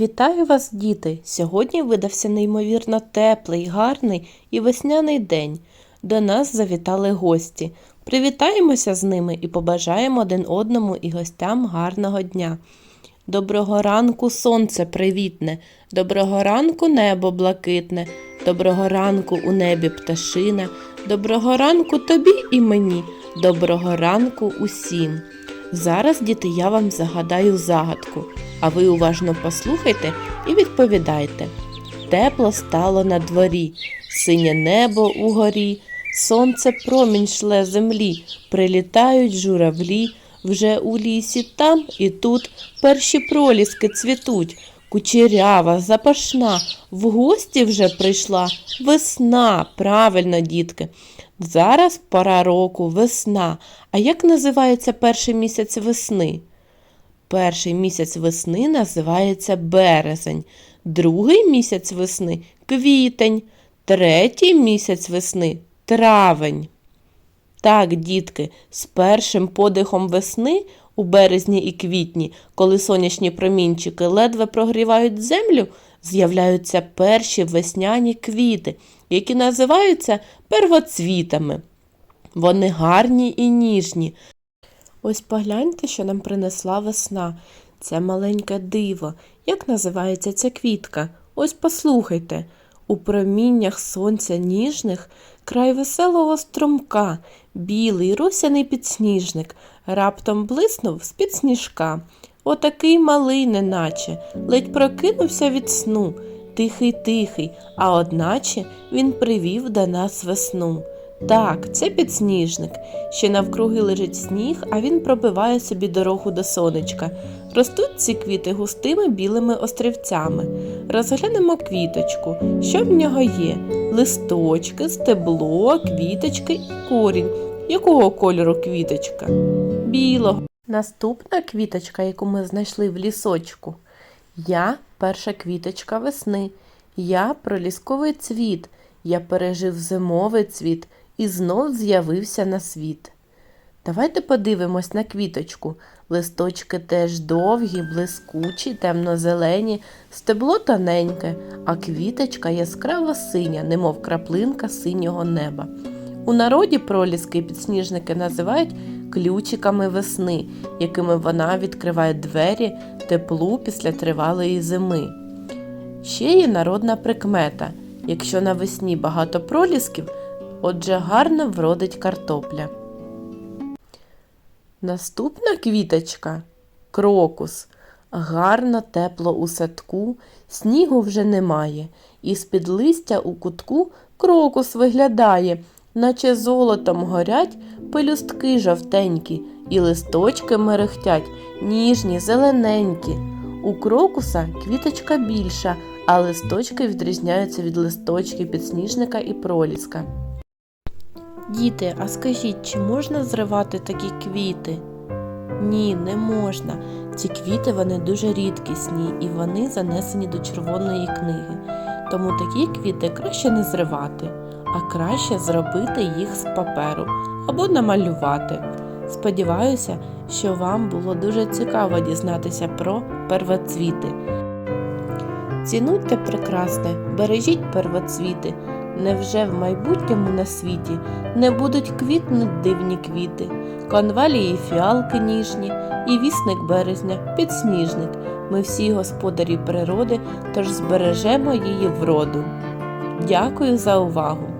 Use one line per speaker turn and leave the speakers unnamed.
Вітаю вас, діти! Сьогодні видався неймовірно теплий, гарний і весняний день. До нас завітали гості. Привітаємося з ними і побажаємо один одному і гостям гарного дня. Доброго ранку, сонце привітне, доброго ранку небо блакитне, доброго ранку у небі пташина, доброго ранку тобі і мені, доброго ранку усім. Зараз, діти, я вам загадаю загадку, а ви уважно послухайте і відповідайте. Тепло стало на дворі, синє небо угорі, сонце промінь шле землі, прилітають журавлі, вже у лісі там і тут перші проліски цвітуть. Кучерява, запашна, в гості вже прийшла весна, правильно, дітки. Зараз пора року, весна. А як називається перший місяць весни? Перший місяць весни називається березень, другий місяць весни квітень, третій місяць весни травень. Так, дітки, з першим подихом весни у березні і квітні, коли сонячні промінчики ледве прогрівають землю, з'являються перші весняні квіти, які називаються первоцвітами. Вони гарні і ніжні. Ось погляньте, що нам принесла весна. Це маленьке диво. Як називається ця квітка? Ось послухайте. У проміннях сонця ніжних край веселого струмка, білий росяний підсніжник, раптом блиснув з-під сніжка. Отакий малий, неначе, ледь прокинувся від сну, тихий тихий, а одначе він привів до нас весну. Так, це підсніжник. Ще навкруги лежить сніг, а він пробиває собі дорогу до сонечка. Ростуть ці квіти густими білими острівцями. Розглянемо квіточку. Що в нього є? Листочки, стебло, квіточки і корінь. Якого кольору квіточка? Білого. Наступна квіточка, яку ми знайшли в лісочку. Я перша квіточка весни. Я пролісковий цвіт. Я пережив зимовий цвіт і знов з'явився на світ. Давайте подивимось на квіточку. Листочки теж довгі, блискучі, темно-зелені, стебло тоненьке, а квіточка яскраво синя, немов краплинка синього неба. У народі проліски і підсніжники називають ключиками весни, якими вона відкриває двері теплу після тривалої зими. Ще є народна прикмета. Якщо навесні багато пролісків, отже гарно вродить картопля. Наступна квіточка крокус. Гарно тепло у садку, снігу вже немає, і з-під листя у кутку крокус виглядає, наче золотом горять пелюстки жовтенькі, і листочки мерехтять, ніжні, зелененькі. У крокуса квіточка більша, а листочки відрізняються від листочків підсніжника і проліска. Діти, а скажіть, чи можна зривати такі квіти? Ні, не можна. Ці квіти вони дуже рідкісні і вони занесені до червоної книги. Тому такі квіти краще не зривати, а краще зробити їх з паперу або намалювати. Сподіваюся, що вам було дуже цікаво дізнатися про первоцвіти. Цінуйте прекрасне, бережіть первоцвіти. Невже в майбутньому на світі не будуть квітнуть дивні квіти, конвалії фіалки ніжні, і вісник березня, підсніжник. Ми всі господарі природи, тож збережемо її вроду. Дякую за увагу!